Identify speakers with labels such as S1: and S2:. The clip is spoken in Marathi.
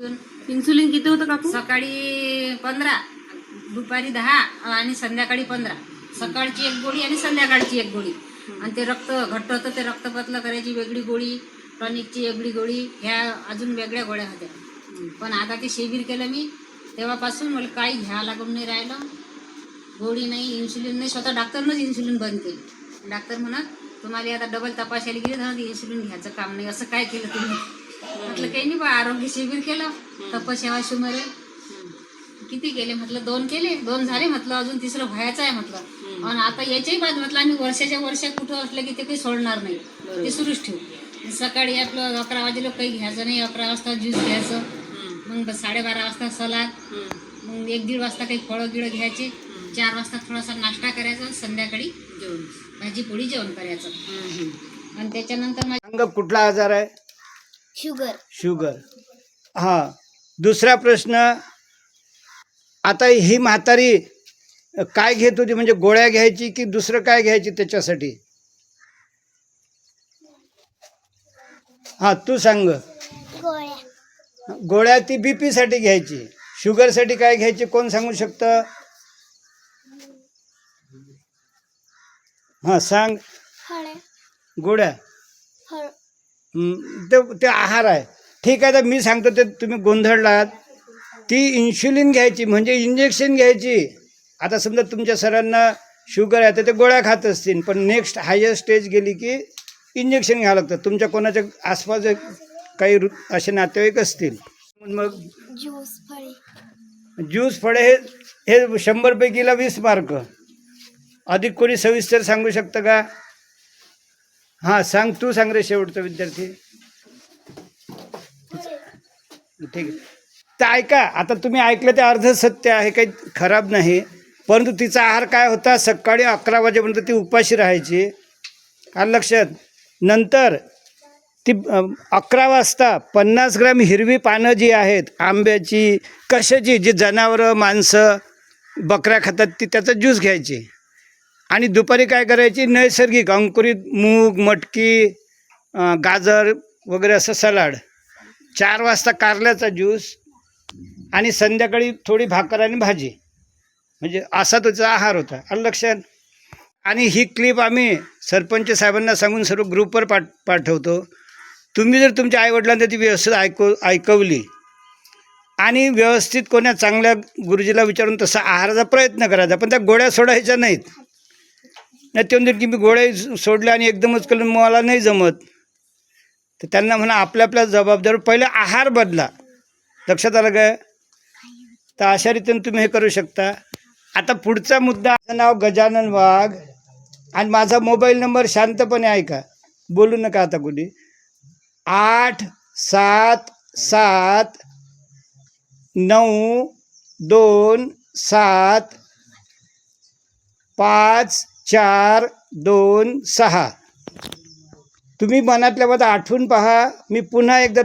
S1: इन्सुलिन किती होतं काकू?
S2: सकाळी पंधरा दुपारी दहा आणि संध्याकाळी पंधरा. सकाळची एक गोळी आणि संध्याकाळची एक गोळी. आणि ते रक्त घट्ट होतं ते रक्त पतलं करायची वेगळी गोळी टॉनिकची वेगळी गोळी ह्या अजून वेगळ्या गोळ्या होत्या. पण आता ते शिबिर केलं मी तेव्हापासून मला काही घ्यावं लागून नाही राहिलं. गोळी नाही इन्सुलिन नाही. स्वतः डॉक्टरनंच इन्सुलिन बंद केली. डॉक्टर म्हणत तुम्हाला आता डबल तपासायला गेली तर इन्सुलिन घ्यायचं काम नाही. असं काय केलं तुम्ही? म्हटलं काही नाही बा आरोग्य शिबिर केलं. तपसेवा शुमरे किती केले? म्हटलं दोन केले. दोन झाले. म्हटलं अजून तिसरं व्हायचं आहे. म्हटलं आणि आता याच्याही बाद म्हटलं आम्ही वर्षाच्या वर्ष कुठं असलं की ते काही सोडणार नाही. ते सुरूच ठेवू. सकाळी आपलं अकरा वाजेला काही घ्यायचं नाही. अकरा वाजता ज्यूस घ्यायचं. मग साडेबारा वाजता सलाद. मग एक दीड वाजता काही फळं गिळं घ्यायचे. चार वाजता थोडासा नाश्ता करायचा. संध्याकाळी
S1: जेवण
S2: भाजी पोळी जेवण करायचं आणि त्याच्यानंतर
S3: कुठला आजार आहे?
S4: शुगर.
S3: शुगर. हां. दुसरा प्रश्न आता ही म्हातारी काय घेत होती? म्हणजे गोळ्या घ्यायची की दुसरं काय घ्यायची त्याच्यासाठी? हां तू सांग.
S4: गोळ्या.
S3: गोळ्या ती बी पीसाठी घ्यायची. शुगरसाठी काय घ्यायची कोण सांगू शकतं? हां सांग. गोळ्या. ते ते आहार आहे. ठीक आहे तर मी सांगतो ते तुम्ही गोंधळलात. ती इन्शुलिन घ्यायची म्हणजे इंजेक्शन घ्यायची. आता समजा तुमच्या सरांना शुगर आहे तर ते गोळ्या खात असतील पण नेक्स्ट हायर स्टेज गेली की इंजेक्शन घ्यावं लागतं. तुमच्या कोणाच्या आसपास काही असे नातेवाईक असतील. मग
S4: ज्यूस फळे.
S3: ज्यूस फळे हे हे शंभरपैकीला वीस मार्क. अधिक कोणी सविस्तर सांगू शकतं का? हां सांग तू सांग रे शेवटचा विद्यार्थी. ठीक आहे. तर ऐका आता तुम्ही ऐकलं ते अर्ध सत्य आहे काही खराब नाही. परंतु तिचा आहार काय होता? सकाळी अकरा वाजेपर्यंत ती उपाशी राहायची. आलं लक्षात? नंतर ती अकरा वाजता पन्नास ग्राम हिरवी पानं जी आहेत आंब्याची कशाची जी जनावरं माणसं बकऱ्या खातात ती त्याचा ज्यूस घ्यायची. आणि दुपारी काय करायची? नैसर्गिक अंकुरित मूग मटकी गाजर वगैरे असं सलाड. चार वाजता कारल्याचा ज्यूस आणि संध्याकाळी थोडी भाकर आणि भाजी. म्हणजे असा तुझा आहार होता. आलं लक्षात? आणि ही क्लिप आम्ही सरपंच साहेबांना सांगून सर्व ग्रुपवर पाठ पाठवतो. तुम्ही जर तुमच्या आईवडिलांना ती व्यवस्थित ऐकव ऐकवली आणि व्यवस्थित कोण्या चांगल्या गुरुजीला विचारून तसा आहाराचा प्रयत्न करायचा पण त्या गोळ्या सोडायच्या नाहीत. नाही ते म्हणतील की मी गोळ्या सोडले आणि एकदमच केलं मला नाही जमत. तर त्यांना म्हणा आपल्या आपल्या जबाबदारी पहिले आहार बदला. लक्षात आलं काय तर अशा रीतीने तुम्ही हे करू शकता. आता पुढचा मुद्दा माझं नाव गजानन वाघ आणि माझा मोबाईल नंबर शांतपणे ऐका. बोलू नका आता कुणी. आठ सात सात नऊ दोन सात पाच चार दोन सहा. तुम्ही मनातल्या मनात आठवून पहा मी पुन्हा एकदा